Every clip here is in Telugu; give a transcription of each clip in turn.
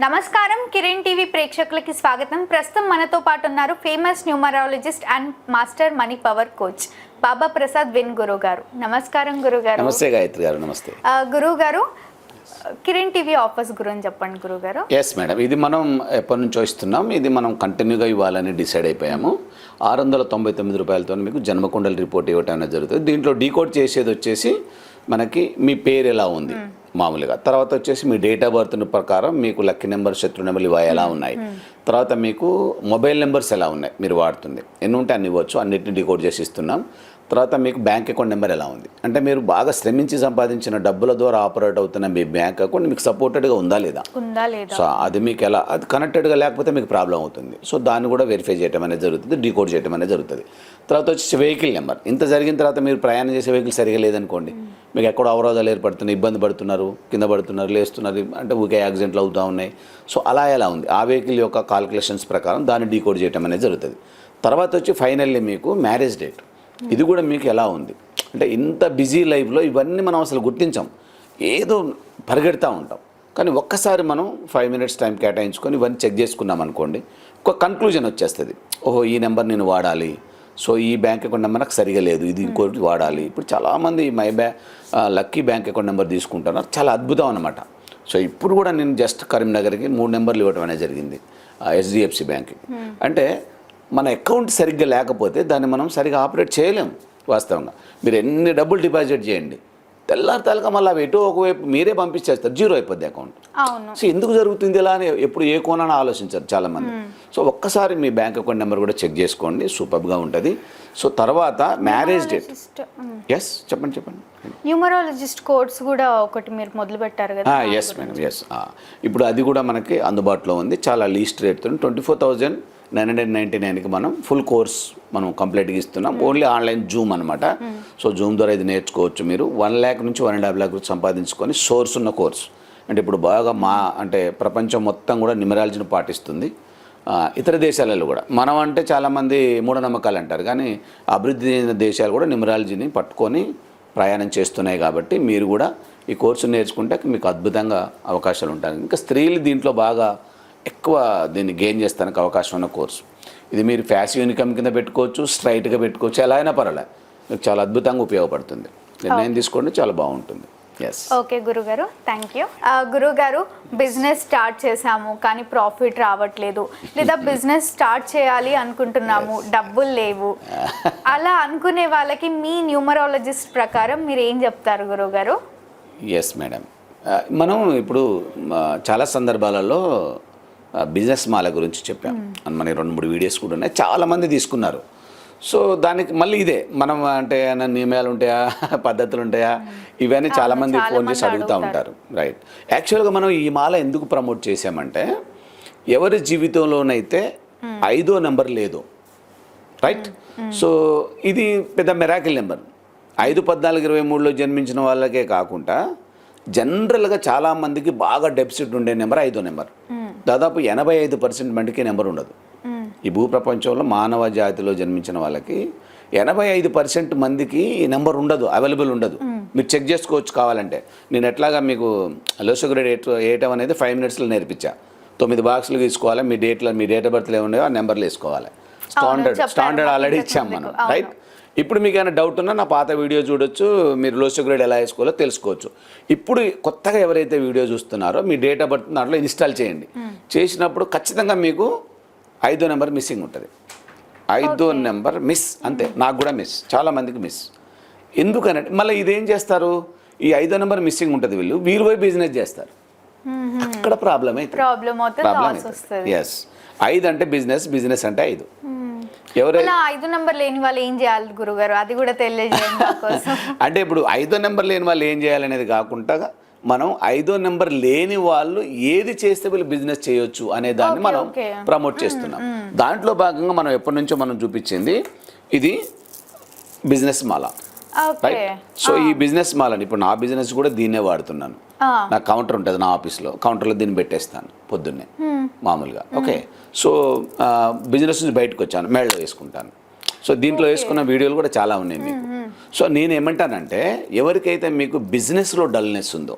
నమస్కారం. కిరణ్ టీవీ ప్రేక్షకులకి స్వాగతం. ప్రస్తుతం మనతో పాటు ఉన్నారు famous numerologist and master money power coach Baba Prasad win గురువు గారు నమస్కారం గురువు గారు నమస్తే గాయత్రి గారు నమస్తే. గురువు గారు కిరణ్ టీవీ ఆఫర్స్ గురించి చెప్పండి గురువు గారు ఎస్ మేడం ఇది మనం ఎప్పటి నుంచో ఇస్తున్నాం. ఇది మనం కంటిన్యూగా ఇవ్వాలని డిసైడ్ అయిపోయాము. ఆరు వందల తొంభై తొమ్మిది రూపాయలతో మీకు జన్మకుండల రిపోర్ట్ ఇవ్వటం అనేది జరుగుతుంది. దీంట్లో డీకోడ్ చేసేది వచ్చేసి మనకి మీ పేరు ఎలా ఉంది? మామూలుగా. తర్వాత వచ్చేసి మీ డేట్ ఆఫ్ బర్త్ ప్రకారం మీకు లక్కీ నెంబర్ శత్రు నెంబర్లు ఇవి ఎలా ఉన్నాయి? తర్వాత మీకు మొబైల్ నెంబర్స్ ఎలా ఉన్నాయి? మీరు వాడుతుంది. ఎన్ని ఉంటే అన్ని ఇవ్వచ్చు. అన్నిటిని డీకోడ్ చేసి ఇస్తున్నాం. తర్వాత మీకు బ్యాంక్ అకౌంట్ నెంబర్ ఎలా ఉంది? అంటే మీరు బాగా శ్రమించి సంపాదించిన డబ్బుల ద్వారా ఆపరేట్ అవుతున్న మీ బ్యాంక్ అకౌంట్ మీకు సపోర్టెడ్గా ఉందా లేదా? ఉందా లేదా? సో అది మీకు ఎలా అది కనెక్టెడ్గా లేకపోతే మీకు ప్రాబ్లం అవుతుంది. సో దాన్ని కూడా వెరిఫై చేయడం అనేది జరుగుతుంది డీకోడ్ చేయడం అనేది జరుగుతుంది. తర్వాత వచ్చేసి వెహికల్ నెంబర్ ఇంత జరిగిన తర్వాత మీరు ప్రయాణం చేసే వెహికల్ సరిగా లేదనుకోండి మీకు ఎక్కడ అవరోధాలు ఏర్పడుతున్నాయి ఇబ్బంది పడుతున్నారు కింద పడుతున్నారు లేస్తున్నారు అంటే ఊకే యాక్సిడెంట్లు అవుతూ ఉన్నాయి. సో అలా ఎలా ఉంది? ఆ వెహికల్ యొక్క కాల్కులేషన్స్ ప్రకారం దాన్ని డీకోడ్ చేయడం అనేది జరుగుతుంది. తర్వాత వచ్చి ఫైనల్లీ మీకు మ్యారేజ్ డేట్ ఇది కూడా మీకు ఎలా ఉంది? అంటే ఇంత బిజీ లైఫ్లో ఇవన్నీ మనం అసలు గుర్తించాం. ఏదో పరిగెడతా ఉంటాం. కానీ ఒక్కసారి మనం ఫైవ్ మినిట్స్ టైం కేటాయించుకొని ఇవన్నీ చెక్ చేసుకున్నాం అనుకోండి ఒక కన్క్లూజన్ వచ్చేస్తుంది. ఓహో ఈ నెంబర్ నేను వాడాలి. సో ఈ బ్యాంక్ అకౌంట్ నెంబర్ నాకు సరిగా లేదు. ఇది ఇంకోటి వాడాలి. ఇప్పుడు చాలామంది మై బ్యా లక్కీ బ్యాంక్ అకౌంట్ నెంబర్ తీసుకుంటున్నారు. చాలా అద్భుతం అనమాట సో ఇప్పుడు కూడా నేను జస్ట్ కరీంనగర్కి మూడు నెంబర్లు ఇవ్వడం అనేది జరిగింది హెచ్డిఎఫ్సి బ్యాంక్కి. అంటే మన అకౌంట్ సరిగ్గా లేకపోతే దాన్ని మనం సరిగ్గా ఆపరేట్ చేయలేం వాస్తవంగా. మీరు ఎన్ని డబ్బులు డిపాజిట్ చేయండి. తెల్లారి తెలక మళ్ళీ అవి ఎటో ఒకవైపు మీరే పంపించేస్తారు. జీరో అయిపోద్ది అకౌంట్. సో ఎందుకు జరుగుతుంది ఇలా అని ఎప్పుడు ఏ కోణాన్ని ఆలోచించారు చాలామంది. సో ఒక్కసారి మీ బ్యాంక్ అకౌంట్ నెంబర్ కూడా చెక్ చేసుకోండి. సూపర్గా ఉంటుంది. సో తర్వాత మ్యారేజ్ డేట్. ఎస్ చెప్పండి చెప్పండి. న్యూమరాలజిస్ట్ కోర్స్ కూడా ఒకటి మీరు మొదలు పెట్టారు కదా. ఎస్ మేడం ఎస్ ఇప్పుడు అది కూడా మనకి అందుబాటులో ఉంది. చాలా least రేట్తో twenty four thousand nine hundred ninety నైన్కి మనం ఫుల్ కోర్స్ మనం కంప్లీట్గా ఇస్తున్నాం. ఓన్లీ ఆన్లైన్ జూమ్ అనమాట సో జూమ్ ద్వారా ఇది నేర్చుకోవచ్చు మీరు. వన్ ల్యాక్ నుంచి వన్ అండ్ హాఫ్ ల్యాక్ సంపాదించుకొని సోర్స్ ఉన్న కోర్స్. అంటే ఇప్పుడు బాగా మా అంటే ప్రపంచం మొత్తం కూడా న్యూమరాలజీని పాటిస్తుంది. ఇతర దేశాలలో కూడా. మనం అంటే చాలామంది మూఢనమ్మకాలు అంటారు. కానీ అభివృద్ధి చెందిన దేశాలు కూడా న్యూమరాలజీని పట్టుకొని ప్రయాణం చేస్తున్నాయి కాబట్టి మీరు కూడా ఈ కోర్సు నేర్చుకుంటే మీకు అద్భుతంగా అవకాశాలు ఉంటాయి. ఇంకా స్త్రీలు దీంట్లో బాగా ఎక్కువ దీన్ని గెయిన్ చేస్తానికి అవకాశం ఉన్న కోర్సు ఇది మీరు ఫ్యాసివ్ ఇన్కమ్ కింద పెట్టుకోవచ్చు స్ట్రైట్గా పెట్టుకోవచ్చు ఎలా అయినా పర్వాలే. మీకు చాలా అద్భుతంగా ఉపయోగపడుతుంది. నిర్ణయం తీసుకోండి చాలా బాగుంటుంది. ఓకే గురుగారు థ్యాంక్ యూ గురుగారు బిజినెస్ స్టార్ట్ చేసాము కానీ ప్రాఫిట్ రావట్లేదు. లేదా బిజినెస్ స్టార్ట్ చేయాలి అనుకుంటున్నాము డబ్బులు లేవు. అలా అనుకునే వాళ్ళకి మీ న్యూమరాలజిస్ట్ ప్రకారం మీరు ఏం చెప్తారు గురుగారు? ఎస్ మేడం ఆ, మనం ఇప్పుడు ఆ, చాలా సందర్భాలలో బిజినెస్ మాల గురించి చెప్పాం. మన రెండు మూడు వీడియోస్ కూడా ఉన్నాయి. చాలామంది తీసుకున్నారు. సో దానికి మళ్ళీ ఇదే. మనం అంటే ఏమైనా నియమాలు ఉంటాయా? పద్ధతులు ఉంటాయా? ఇవన్నీ చాలామంది చాలా ఫోన్ చేసి అడుగుతూ ఉంటారు. రైట్ యాక్చువల్గా మనం ఈ మాల ఎందుకు ప్రమోట్ చేసామంటే ఎవరి జీవితంలోనైతే ఐదో నెంబర్ లేదు. రైట్ సో ఇది పెద్ద మెరాకిల్ నెంబర్ ఐదు పద్నాలుగు ఇరవై మూడులో జన్మించిన వాళ్ళకే కాకుండా జనరల్గా చాలామందికి బాగా డెఫిసిట్ ఉండే నెంబర్ ఐదో నెంబర్ దాదాపు ఎనభై ఐదు పర్సెంట్ మందికి నెంబర్ ఉండదు. ఈ భూప్రపంచంలో మానవ జాతిలో జన్మించిన వాళ్ళకి ఎనభై ఐదు పర్సెంట్ మందికి ఈ నెంబర్ ఉండదు అవైలబుల్ ఉండదు. మీరు చెక్ చేసుకోవచ్చు కావాలంటే. నేను ఎట్లాగా మీకు లోసోగ్రేడ్ ఎయిట్ వేయటం అనేది ఫైవ్ మినిట్స్లో నేర్పించా. తొమ్మిది బాక్సులు తీసుకోవాలి మీ డేట్లో మీ డేట్ ఆఫ్ బర్త్లో ఉన్నాయో ఆ నెంబర్లు వేసుకోవాలి. స్టాండర్డ్ స్టాండర్డ్ ఆల్రెడీ ఇచ్చాం. మనం. రైట్ ఇప్పుడు మీకు ఏమైనా డౌట్ ఉన్నా నా పాత వీడియో చూడొచ్చు మీరు లోసో గ్రేడ్ ఎలా వేసుకోవాలో తెలుసుకోవచ్చు. ఇప్పుడు కొత్తగా ఎవరైతే వీడియో చూస్తున్నారో మీ డేట్ ఆఫ్ బర్త్ దాంట్లో ఇన్స్టాల్ చేయండి. చేసినప్పుడు ఖచ్చితంగా మీకు ఐదో నెంబర్ మిస్సింగ్ ఉంటుంది. ఐదో నెంబర్ మిస్ అంతే నాకు కూడా మిస్ చాలా మందికి మిస్ ఎందుకనంటే మళ్ళీ ఇదేం చేస్తారు? ఈ ఐదో నెంబర్ మిస్సింగ్ ఉంటుంది వీళ్ళు వీరు పోయి బిజినెస్ చేస్తారు. అక్కడ ప్రాబ్లం అయితే ప్రాబ్లం ఎస్ ఐదు అంటే బిజినెస్ బిజినెస్ అంటే ఐదు. ఎవరైతే అలా ఐదు నెంబర్ లేని వాళ్ళు ఏం చేయాలి గురుగారు? అది కూడా తెలియజేయండి అంటే ఇప్పుడు ఐదో నెంబర్ లేని వాళ్ళు ఏం చేయాలనేది కాకుండా మనం ఐదో నెంబర్ లేని వాళ్ళు ఏది చేస్తే వీళ్ళు బిజినెస్ చేయొచ్చు అనే దాన్ని మనం. ప్రమోట్ చేస్తున్నాం. దాంట్లో భాగంగా మనం ఎప్పటి నుంచో మనం చూపించింది ఇది బిజినెస్ మాల. సో ఈ బిజినెస్ మాలని ఇప్పుడు నా బిజినెస్ కూడా దీన్నే వాడుతున్నాను. నా కౌంటర్ ఉంటుంది నా ఆఫీస్లో కౌంటర్లో దీన్ని పెట్టేస్తాను పొద్దున్నే. మామూలుగా. ఓకే సో బిజినెస్ నుంచి బయటకు వచ్చాను మేళ్ళలో వేసుకుంటాను. సో దీంట్లో వేసుకున్న వీడియోలు కూడా చాలా ఉన్నాయి మీకు. సో నేను ఏమంటానంటే ఎవరికైతే మీకు బిజినెస్లో డల్నెస్ ఉందో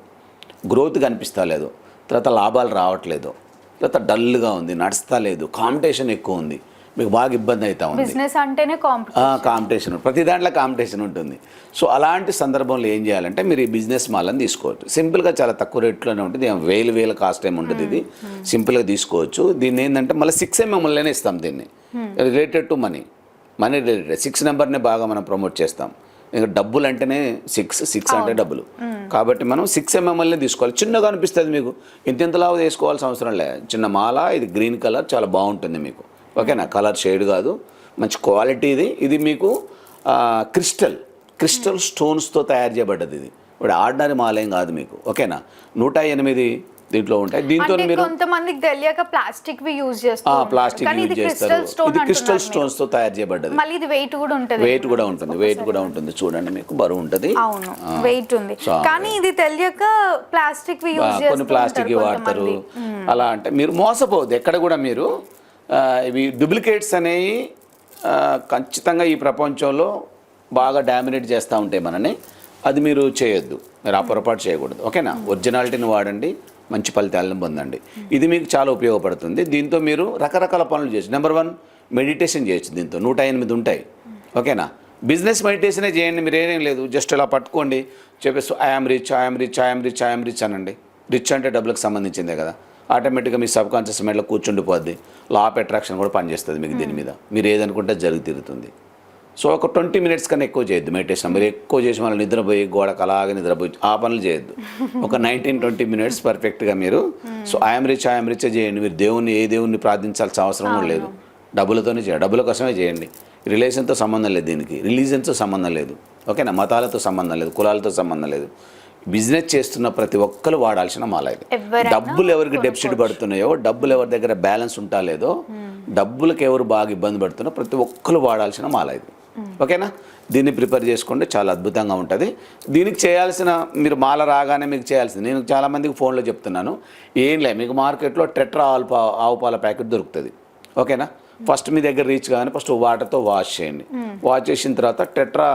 గ్రోత్ కనిపిస్తా లేదు తర్వాత లాభాలు రావట్లేదు లేకపోతే డల్గా ఉంది నడుస్తా లేదు కాంపిటీషన్ ఎక్కువ ఉంది మీకు బాగా ఇబ్బంది అవుతా ఉంది. బిజినెస్ అంటేనే కాంపిటీషన్ కాంపిటీషన్ ప్రతి దాంట్లో కాంపిటీషన్ ఉంటుంది. సో అలాంటి సందర్భంలో ఏం చేయాలంటే మీరు ఈ బిజినెస్ మాలని తీసుకోవచ్చు. సింపుల్గా చాలా తక్కువ రేట్లోనే ఉంటుంది. వేలు వేల కాస్ట్ ఏమి ఉంటుంది ఇది. సింపుల్గా తీసుకోవచ్చు. దీన్ని ఏంటంటే మళ్ళీ సిక్స్ ఎంఎంలోనే ఇస్తాం దీన్ని. Related to money money related six నెంబర్ని బాగా మనం ప్రమోట్ చేస్తాం. ఇంకా డబ్బులు అంటేనే సిక్స్ సిక్స్ అంటే డబ్బులు. కాబట్టి మనం సిక్స్ ఎంఎంఎల్ని తీసుకోవాలి. చిన్నగా అనిపిస్తుంది మీకు. ఇంత ఇంతలాగా తీసుకోవాల్సిన అవసరం లేదు చిన్న మాల ఇది గ్రీన్ కలర్ చాలా బాగుంటుంది మీకు. ఓకేనా? కలర్ షేడ్ కాదు. మంచి క్వాలిటీ ఇది. ఇది మీకు క్రిస్టల్. క్రిస్టల్ స్టోన్స్తో తయారు చేయబడ్డది ఇది. ఇప్పుడు ఆర్డినరీ మాలేం కాదు మీకు. ఓకేనా? నూట ఎనిమిది దీంట్లో ఉంటాయి. దీంతో మీరు కొంతమందికి తెలియక ప్లాస్టిక్ వి యూజ్ చేస్తారు ప్లాస్టిక్ యూజ్ ఇది చేస్తారు. ఇది క్రిస్టల్ స్టోన్స్తో తయారు చేయబడ్డది. మళ్ళీ ఇది వెయిట్ కూడా ఉంటది. వెయిట్ కూడా ఉంటుంది. వెయిట్ కూడా ఉంటుంది. చూడండి మీకు బరువు ఉంటుంది. అవును. వెయిట్ ఉంది. కానీ ఇది తెలియక ప్లాస్టిక్ వి కొన్ని ప్లాస్టిక్ వాడతారు. అలా అంటే మీరు మోసపోవద్దు. ఎక్కడ కూడా మీరు ఇవి డూప్లికేట్స్ అనేవి ఖచ్చితంగా ఈ ప్రపంచంలో బాగా డామినేట్ చేస్తూ ఉంటాయి మనని. అది మీరు చేయొద్దు. మీరు ఆ పొరపాటు చేయకూడదు. ఓకేనా? ఒరిజినాలిటీని వాడండి. మంచి ఫలితాలను పొందండి. ఇది మీకు చాలా ఉపయోగపడుతుంది. దీంతో మీరు రకరకాల పనులు చేయొచ్చు. నెంబర్ వన్ మెడిటేషన్ చేయొచ్చు దీంతో. నూట ఎనిమిది ఉంటాయి. ఓకేనా? బిజినెస్ మెడిటేషనే చేయండి. మీరు ఏమేం లేదు. జస్ట్ ఇలా పట్టుకోండి. చెప్పేసి I'm rich I'm rich I'm rich I'm rich అనండి. రిచ్ అంటే డబ్బులకు సంబంధించిందే కదా. ఆటోమేటిక్గా మీ సబ్ కాన్షియస్ మైండ్లో కూర్చుండిపోద్ది. లా ఆఫ్ అట్రాక్షన్ కూడా పనిచేస్తుంది మీకు దీని మీద. మీరు ఏదనుకుంటే జరిగి తిరుగుతుంది సో ఒక ట్వంటీ మినిట్స్ కన్నా ఎక్కువ చేయొద్దు. మెడిటేషన్ మీరు ఎక్కువ చేసి మళ్ళీ నిద్రపోయి గోడకు అలాగే నిద్రపోయి ఆ పనులు చేయొద్దు. ఒక నైన్టీన్ ట్వంటీ మినిట్స్ పర్ఫెక్ట్గా మీరు so I'm rich I'm rich చేయండి. మీరు దేవుణ్ణి ఏ దేవుణ్ణి ప్రార్థించాల్సిన అవసరం కూడా లేదు. డబ్బులతోనే చేయండి. డబ్బుల కోసమే చేయండి. రిలేషన్తో సంబంధం లేదు దీనికి. రిలీజన్తో సంబంధం లేదు. ఓకేనా? మతాలతో సంబంధం లేదు. కులాలతో సంబంధం లేదు. బిజినెస్ చేస్తున్న ప్రతి ఒక్కరు వాడాల్సిన మాల ఇది. డబ్బులు ఎవరికి డెపిసిట్ పడుతున్నాయో డబ్బులు ఎవరి దగ్గర బ్యాలెన్స్ ఉంటా లేదో డబ్బులకు ఎవరు బాగా ఇబ్బంది పడుతున్నా ప్రతి ఒక్కరు వాడాల్సిన మాల ఇది. ఓకేనా? దీన్ని ప్రిపేర్ చేసుకోండి చాలా అద్భుతంగా ఉంటుంది. దీనికి చేయాల్సిన మీరు మాల రాగానే మీకు చేయాల్సింది నేను చాలామందికి ఫోన్లో చెప్తున్నాను ఏం లే మీకు మార్కెట్లో టెట్రా ఆవు పా ఆవు పాల ప్యాకెట్ దొరుకుతుంది. ఓకేనా? ఫస్ట్ మీ దగ్గర రీచ్ కానీ ఫస్ట్ వాటర్తో వాష్ చేయండి. వాష్ చేసిన తర్వాత టెట్రా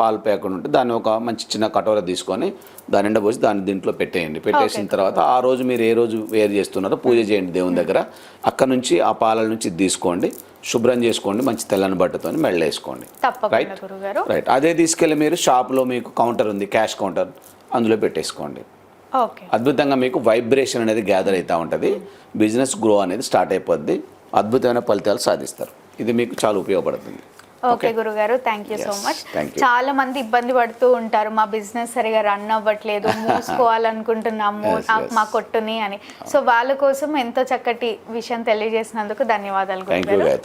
పాలు ప్యాకెట్ ఉంటే దాన్ని ఒక మంచి చిన్న కటోర తీసుకొని దాని నిండా పోసి దాన్ని దీంట్లో పెట్టేయండి. పెట్టేసిన తర్వాత ఆ రోజు మీరు ఏ రోజు వేరు చేస్తున్నారో పూజ చేయండి దేవుని దగ్గర. అక్కడ నుంచి ఆ పాలల నుంచి తీసుకోండి. శుభ్రం చేసుకోండి. మంచి తెల్లని బట్టతో మెళ్ళేసుకోండి రైట్ రైట్ అదే తీసుకెళ్ళి మీరు షాప్లో మీకు కౌంటర్ ఉంది క్యాష్ కౌంటర్. అందులో పెట్టేసుకోండి. అద్భుతంగా మీకు వైబ్రేషన్ అనేది గ్యాదర్ అవుతూ ఉంటుంది. బిజినెస్ గ్రో అనేది స్టార్ట్ అయిపోద్ది. అద్భుతమైన ఫలితాలు సాధిస్తారు. ఇది మీకు చాలా ఉపయోగపడుతుంది. ఓకే గురుగారు థ్యాంక్ యూ సో మచ్. చాలా మంది ఇబ్బంది పడుతూ ఉంటారు మా బిజినెస్ సరిగా రన్ అవ్వట్లేదు మూసుకోవాలనుకుంటున్నాము. మా కొట్టుని అని. సో వాళ్ళ కోసం ఎంతో చక్కటి విషయం తెలియజేసినందుకు ధన్యవాదాలు గురుగారు.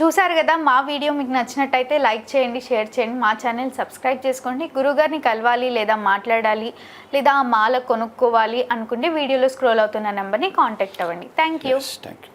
చూసారు కదా మా వీడియో మీకు నచ్చినట్టయితే లైక్ చేయండి షేర్ చేయండి మా ఛానల్ సబ్స్క్రైబ్ చేసుకోండి గురుగారిని కలవాలి లేదా మాట్లాడాలి లేదా మాల కొనుక్కోవాలి అనుకుంటే వీడియోలో స్క్రోల్ అవుతున్న నెంబర్ని కాంటాక్ట్ అవ్వండి. Thank you